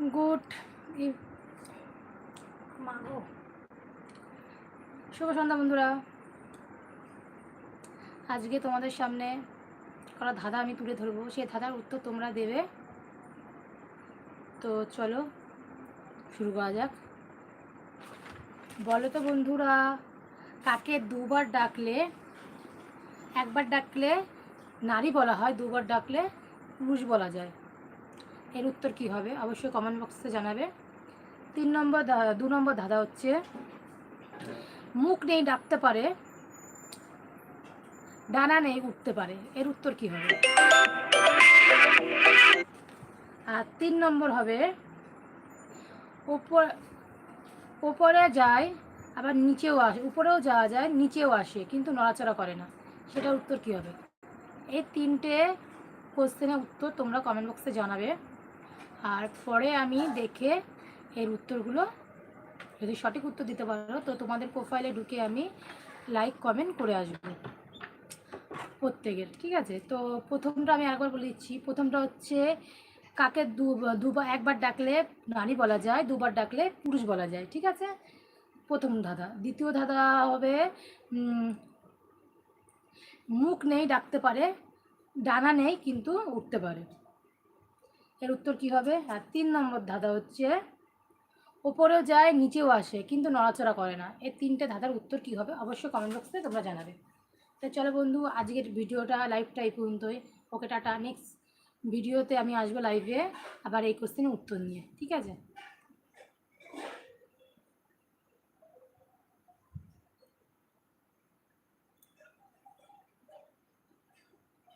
Good মাগো। শুভ সন্ধ্যা বন্ধুরা। আজকে তোমাদের সামনে করা ধাঁধা আমি তুলে ধরবো। সেই ধাঁধার উত্তর তোমরা দেবে। তো চলো, শুরু করা যাক। বলো তো বন্ধুরা, কাকে দুবার ডাকলে, একবার ডাকলে নারী বলা হয়, দুবার ডাকলে পুরুষ বলা যায়? এর উত্তর কি হবে? অবশ্যই কমেন্ট বক্সে জানাবে। তিন নম্বর দু নম্বর ধাঁধা হচ্ছে, মুখ নেই ডাকতে পারে, ডানা নেই উঠতে পারে। এর উত্তর কি হবে? আর তিন নম্বর হবে ওপর ওপরে যায়, আবার নিচেও আসে, উপরেও যাওয়া যায়, নিচেও আসে, কিন্তু নড়াচড়া করে না। সেটার উত্তর কি হবে? এই তিনটে কোশ্চেনের উত্তর তোমরা কমেন্ট বক্সে জানাবে। আর পরে আমি দেখে এর উত্তরগুলো, যদি সঠিক উত্তর দিতে পারো, তো তোমাদের প্রোফাইলে ঢুকে আমি লাইক কমেন্ট করে আসব। প্রত্যেকের, ঠিক আছে? তো প্রথমটা আমি একবার বলে দিচ্ছি। প্রথমটা হচ্ছে কাকে দুবার, একবার ডাকলে নারী বলা যায়, দুবার ডাকলে পুরুষ বলা যায়, ঠিক আছে? প্রথম ধাঁধা। দ্বিতীয় ধাঁধা হবে মুখ নেই ডাকতে পারে, ডানা নেই কিন্তু উঠতে পারে। এর উত্তর কি হবে? হ্যাঁ তিন নম্বর ধাঁধা হচ্ছে, ওপরেও যায়, নিচেও আসে, কিন্তু নড়াচড়া করে না। এই তিনটে ধাঁধার উত্তর কি হবে? অবশ্যই কমেন্ট বক্সে তোমরা জানাবে। তো চলো বন্ধু, আজকের ভিডিওটা লাইভটা এই পর্যন্তই। ওকে, টাটা। নেক্সট ভিডিওতে আমি আসব লাইভে আবার এই কোশ্চেনের উত্তর নিয়ে, ঠিক আছে?